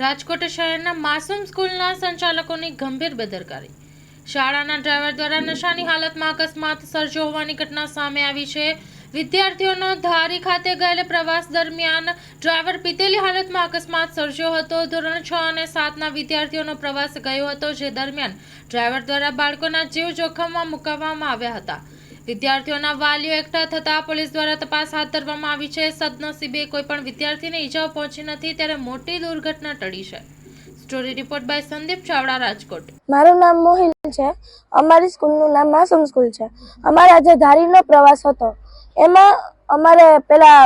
રાજકોટ શહેરના માસૂમ સ્કૂલના સંચાલકોની ગંભીર બેદરકારી. શાળાના ડ્રાઈવર દ્વારા નશાની હાલતમાં અકસ્માત સર્જ્યો હોવાની ઘટના સામે આવી છે. વિદ્યાર્થીઓનો ધારી ખાતે ગયેલ પ્રવાસ દરમિયાન ડ્રાઈવર પીતેલી હાલતમાં અકસ્માત સર્જ્યો હતો. ધોરણ છ અને સાતના વિદ્યાર્થીઓનો પ્રવાસ ગયો હતો, જે દરમિયાન ડ્રાઈવર દ્વારા બાળકોના જીવ જોખમમાં મુકાવવામાં આવ્યા હતા. વિદ્યાર્થીઓના વાલીઓ એકઠા થતા પોલીસ દ્વારા તપાસ હાથ ધરવામાં આવી છે. સદનસીબે કોઈ પણ વિદ્યાર્થીને ઈજાઓ પહોંચી નથી ત્યારે મોટી દુર્ઘટના ટળી છે. Story report by Sandeep Chavda, Rajkot. મારું નામ મોહિલ છે. અમારી સ્કૂલનું નામ માસુમ સ્કૂલ છે. અમારા જે ધારીનો પ્રવાસ હતો. એમાં અમારે પેલા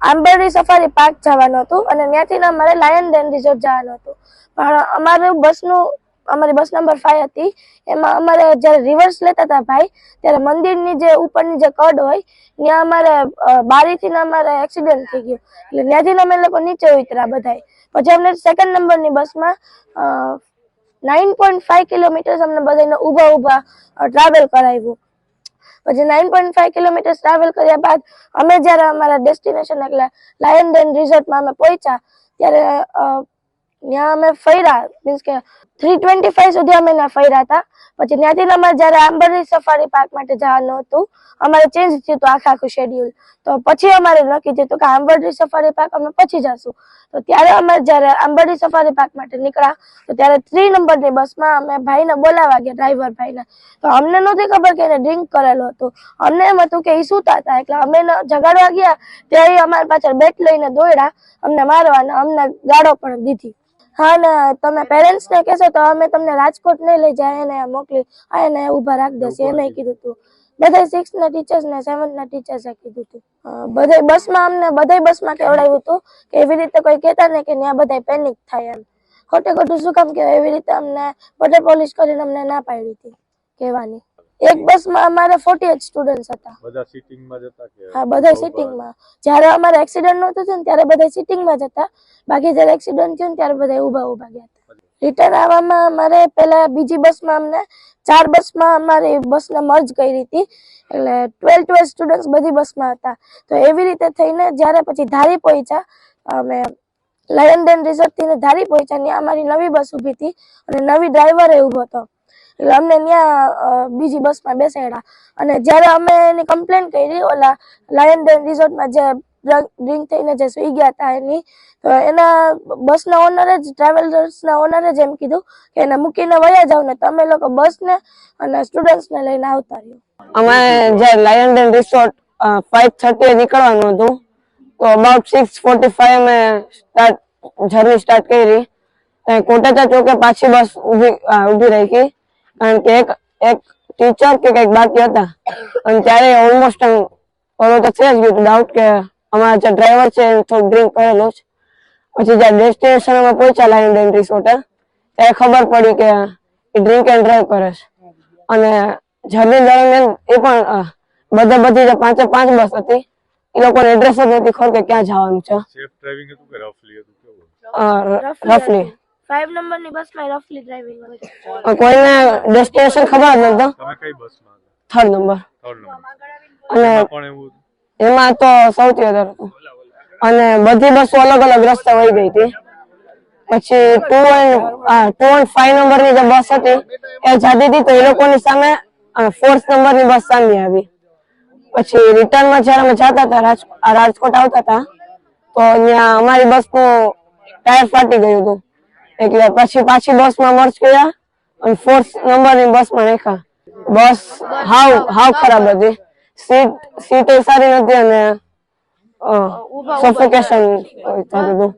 આંબરડી સફારી પાર્ક જવાનું હતું અને ત્યાંથી અમારે લાયન ડેન રિઝોર્ટ જવાનું હતું. પણ અમારું બસનું અમારી બસ નંબર ફાઈવ હતી. એમાં અમારે જ્યારે રિવર્સ લેતા હતા ભાઈ, ત્યારે મંદિરની જે ઉપરની જે કડ હોય, ત્યાં અમારે બારીથી અમારે એક્સિડન્ટ થઈ ગયો. એટલે ત્યાંથી અમે લોકો નીચે ઉતર્યા બધાય. પછી અમને સેકન્ડ નંબરની બસમાં નાઇન પોઈન્ટ ફાઈવ કિલોમીટર્સ અમને બધાને ઊભા ઊભા ટ્રાવેલ કરાવ્યું. પછી nine point five kilometres travel કર્યા બાદ, અમે જ્યારે અમારા ડેસ્ટિનેશન એટલે લાયન ડેન રિઝોર્ટમાં અમે પહોંચ્યા, ત્યારે ત્યાં અમે ફર્યા. મીન્સ કે થ્રી ટ્વેન્ટી ફાઈવ સુધી અમે ત્યાં ફર્યા હતા. પછી ત્યાંથી અમારે જ્યારે આંબરડી સફારી પાર્ક માટે જવાનું હતું, અમારે ચેન્જ થયું હતું આખા આખું શેડ્યુલ તો પછી અમારે નક્કી થયું કે આંબરડી સફારી પાર્ક અમે પછી જશું. તો ત્યારે અમે જ્યારે આંબરડી સફારી પાર્ક માટે નીકળ્યા, તો ત્યારે થ્રી નંબરની બસમાં અમે ભાઈને બોલાવા ગયા ડ્રાઈવર ભાઈને. તો અમને નહોતી ખબર કે એને ડ્રિંક કરેલું હતું. અમને એમ હતું કે એ સૂતા હતા, એટલે અમે જગાડવા ગયા ત્યારે અમારી પાછળ બેટ લઈને દોડ્યા, અમને મારવા અને અમને ગાળો પણ દીધી. હા ને તમે પેરેન્ટ્સ ને કહેશો તો અમે તમને રાજકોટ નહીં લઈ જાય એને મોકલી આ એને ઊભા રાખી દેશે એમ કીધું હતું બધા સિક્સ ના ટીચર્સ ને સેવન્થ ના ટીચર્સે કીધું હતું બધા બસમાં અમને બધા બસમાં કેવડાવ્યું હતું કે એવી રીતે કોઈ કહેતા ને કે ત્યાં બધા પેનિક થાય એમ. ખોટે ખોટું શું કામ કહેવાય? એવી રીતે અમને બટર પોલિશ કરીને અમને ના પાડી હતી કહેવાની. એક બસમાં અમારે ફોર્ટી એટ સ્ટુડન્ટ્સ હતા. બધા સીટિંગમાં જતા કે હા બધા સિટિંગમાં જ્યારે અમારે એક્સિડન્ટ નહોતો થયો ને ત્યારે બધા સિટિંગમાં જ હતા. બાકી જ્યારે એક્સિડન્ટ થયું ત્યારે બધા ઊભા ઊભા ગયા હતા. રિટર્ન આવવામાં અમારે પહેલા બીજી બસમાં અમને ચાર બસમાં અમારી બસને મર્જ કરી હતી. એટલે ટ્વેલ્વ ટ્વેલ્વ સ્ટુડન્ટ્સ બધી બસમાં હતા. તો એવી રીતે થઈને જ્યારે પછી ધારી પહોંચ્યા અમે લયન ડેન રિઝોર્ટથી ને ધારી પહોંચ્યા ત્યાં અમારી નવી બસ ઊભી હતી અને નવી ડ્રાઈવરે ઊભો હતો. એટલે અમને ત્યાં બીજી બસમાં બેસાડ્યા. અને જ્યારે અમે એની કમ્પ્લેન કરી, ઓલા લાયન ડેન રિઝોર્ટમાં જે ડ્રિંક થઈને જે સુઈ ગયા હતા એની એના બસના ઓનરે જ ટ્રાવેલર્સના ઓનરે જ એમ કીધું કે એને મૂકીને વયા જાવ ને તમે લોકો બસને અને સ્ટુડન્ટ્સને લઈને આવતા રહ્યો. અમે જ્યારે lion den resort five thirty નીકળવાનું હતું, તો અબાઉટ સિક્સ ફોર્ટી ફાઈવ અમે સ્ટાર્ટ જર્ની સ્ટાર્ટ કરી. કોટેચા ચોકે પાછી બસ ઊભી ઊભી રહી રાખી. કારણ કે એક એક ટીચર કે કંઈક બાકી હતા. અને ત્યારે ઓલમોસ્ટ ઓલો તો થઈ જ ગયું ડાઉટ કે અમારા જે ડ્રાઈવર છે એ થોડું ડ્રિંક કરેલું છે. પછી જ્યારે ડેસ્ટિનેશન અમે પહોંચ્યા લાઈન ડેન રિસોર્ટ ત્યારે ખબર પડી કે એ ડ્રિંક એન્ડ ડ્રાઈવ કરે છે. અને જર્ની દરમિયાન એ પણ બધા બધી જે પાંચે પાંચ બસ હતી એ લોકોને એડ્રેસ જ નથી ખબર કે ક્યાં જવાનું છે. રફલી હતું નંબરની બસમાં રફલી ડ્રાઇવિંગ હોય કોઈને ડેસ્ટિનેશન ખબર જ નતો તમે કઈ બસમાં? થર્ડ નંબર થર્ડ નંબર અને એમાં પણ એવું એમાં તો સૌથી વધારે હતું. અને બધી બસો અલગ અલગ રસ્તે વહી ગઈ હતી. પછી ટુ ટુ એન્ડ ફાઈવ નંબરની જે બસ હતી એ જાતી હતી તો એ લોકોની સામે ફોર્થ નંબરની બસ સામે આવી. પછી રિટર્નમાં જ્યારે અમે જતા હતા રાજકોટ આવતા હતા તો ત્યાં અમારી બસનું ટાયર ફાટી ગયું હતું. એટલે પછી પાછી બસમાં મર્જ કર્યા અને ફોર્થ નંબરની બસમાં નાખ્યા બસ હાવ હાવ ખરાબ હતી. સીટ સીટ સારી નથી અને સફોકેશન થતું હતું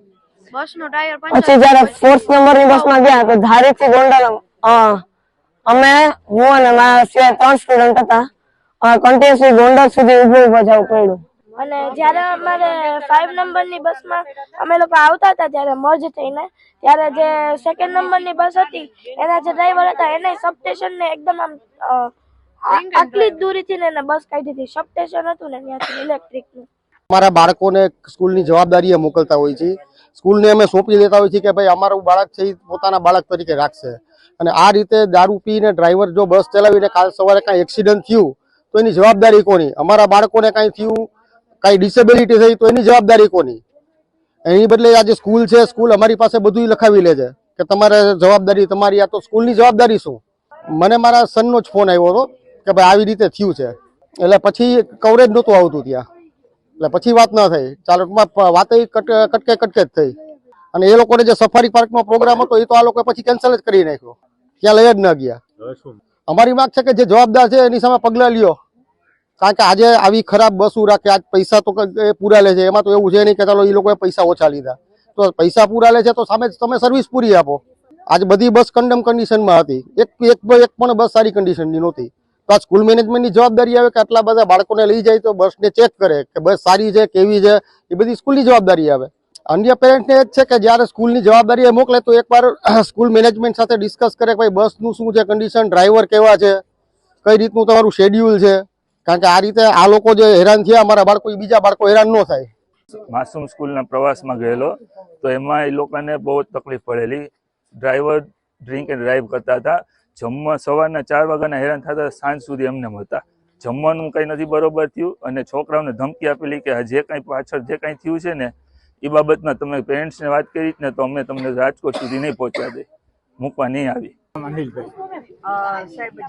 પછી જયારે ફોર્થ નંબરની બસમાં ગયા તો ધારીથી ગોંડલ અ, અમે હું અને મારા સિવાય ત્રણ સ્ટુડન્ટ હતા. કન્ટિન્યુઅસલી ગોંડલ સુધી ઉભું ઊભા જવું પડ્યું. અને જ્યારે અમારે ફાઈવ નંબરની બસમાં અમે લોકો આવતા હતા ત્યારે મર્જ થઈને ત્યારે જે સેકન્ડ નંબરની બસ હતી એના જે ડ્રાઈવર હતા એને સબસ્ટેશન ને એકદમ આમ આટલી જ દૂરીથી ને એને બસ કાઢી હતી સબસ્ટેશન હતું ને ત્યાંથી ઇલેક્ટ્રિકનું અમારા બાળકોને સ્કૂલની જવાબદારી મોકલતા હોય છે. સ્કૂલને અમે સોંપી દેતા હોય છે કે ભાઈ અમારું બાળક છે એ પોતાના બાળક તરીકે રાખશે. અને આ રીતે દારૂ પીને ડ્રાઈવર જો બસ ચલાવીને કાલ સવારે કાંઈ એક્સિડન્ટ થયું તો એની જવાબદારી કોની? અમારા બાળકોને કાંઈ થયું કાંઈ ડિસેબિલિટી થઈ તો એની જવાબદારી કોની? એની બદલે આજે સ્કૂલ છે સ્કૂલ અમારી પાસે બધું લખાવી લે છે કે તમારે જવાબદારી તમારી આ તો સ્કૂલની જવાબદારી શું? મને મારા સનનો જ ફોન આવ્યો હતો કે ભાઈ આવી રીતે થયું છે. એટલે પછી કવરેજ નહોતું આવતું ત્યાં. એટલે પછી વાત ના થઈ. ચાલો વાત કટકે કટકે જ થઈ. અને એ લોકોને જે સફારી પાર્કનો પ્રોગ્રામ હતો એ તો આ લોકોએ પછી કેન્સલ જ કરી નાખ્યો. ત્યાં લઈ જ ન ગયા. અમારી માંગ છે કે જે જવાબદાર છે એની સામે પગલાં લ્યો. કારણ કે આજે આવી ખરાબ બસો રાખે આજ પૈસા તો પૂરા લે છે, એમાં તો એવું છે નહીં કે ચાલો એ લોકોએ પૈસા ઓછા લીધા. તો પૈસા પૂરા લે છે તો સામે તમે સર્વિસ પૂરી આપો. આજ બધી બસ કન્ડમ કન્ડિશનમાં હતી. એક એક એક પણ બસ સારી કન્ડિશનની નહોતી. તો આ સ્કૂલ મેનેજમેન્ટની જવાબદારી આવે કે આટલા બધા બાળકોને લઈ જાય તો બસને ચેક કરે કે બસ સારી છે, કેવી છે? એ બધી સ્કૂલની જવાબદારી આવે. અન્ય પેરેન્ટને એ જ છે કે જ્યારે સ્કૂલની જવાબદારી મોકલે તો એકવાર સ્કૂલ મેનેજમેન્ટ સાથે ડિસ્કસ કરે કે ભાઈ બસનું શું છે કન્ડિશન ડ્રાઈવર કેવા છે? કઈ રીતનું તમારું શેડ્યુલ છે? કારણ કે આ રીતે આ લોકો જે હેરાન થયા, અમારા બાળકો બીજા બાળકો હેરાન ન થાય. માસૂમ સ્કૂલના પ્રવાસમાં ગયેલો, તો એમાં એ લોકોને બહુ જ તકલીફ પડેલી. ડ્રાઈવર ડ્રિંક એન્ડ ડ્રાઈવ કરતા હતા. જમવા, સવારના ચાર વાગ્યાના હેરાન થતા સાંજ સુધી એમને મળતા. જમવાનું કંઈ નથી બરોબર થયું અને છોકરાઓને ધમકી આપેલી કે જે કંઈ પાછળ જે કંઈ થયું છે ને એ બાબતમાં તમે પેરેન્ટ્સને વાત કરી ને તો અમે તમને રાજકોટ સુધી નહીં પહોંચવા દે. મૂકવા નહીં આવી. સાહેબ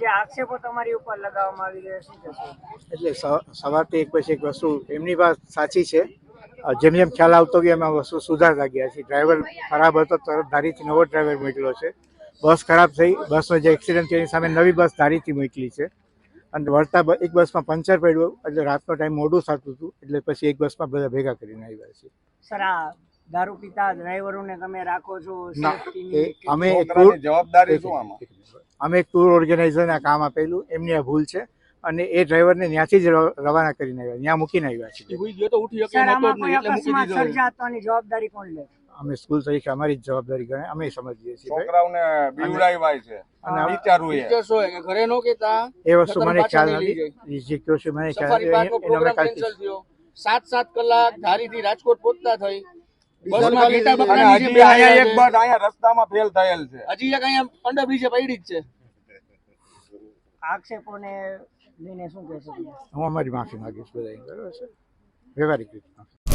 એટલે સવારથી એક પછી એક વસ્તુ એમની વાત સાચી છે. જેમ જેમ ખ્યાલ આવતો ગયો એમાં વસ્તુ સુધાર ગયા છે. ડ્રાઈવર ખરાબ હતો તરત ધારીથી નવો ડ્રાઈવર મોકલ્યો છે. બસ ખરાબ થઈ, બસનો જે એક્સિડન્ટ થયો એની સામે નવી બસ ધારીથી મોકલી છે. અને વળતા એક બસમાં પંચર પડ્યું એટલે રાતનો ટાઈમ મોડું થતું હતું એટલે પછી એક બસમાં બધા ભેગા કરીને આવ્યા છે. સર દારૂ પીતા ડ્રાઈવરોને તમે રાખો છો અમે જવાબદારી શું આમાં? અમે એક ટૂર ઓર્ગેનાઇઝરને કામ આપેલું એમની આ ભૂલ છે. અને એ ડ્રાઈવરને ત્યાંથી જ રવાના કરીને આવ્યા ત્યાં મૂકીને આવ્યા છે. જવાબદારી કોણ લે? અમે સ્કૂલ તરીકે અમારી જ જવાબદારી ગણે અમે સમજીએ છીએ. છોકરાઓને બીવડાવ્યા છે. અને વિચારવું એ. ઘરે નો કેતા એ વસ્તુ મને ખ્યાલ નથી. જે કહ્યો છે મને ખ્યાલ નથી. એનો અમે પ્રોગ્રામ કેન્સલ થયો. સાત સાત કલાક ધારીથી રાજકોટ પહોંચતા થઈ. આક્ષેપોને લઈને શું કહેશો હું અમારી માફી માંગીશ બધા છે? વ્યવહારિક રીતે.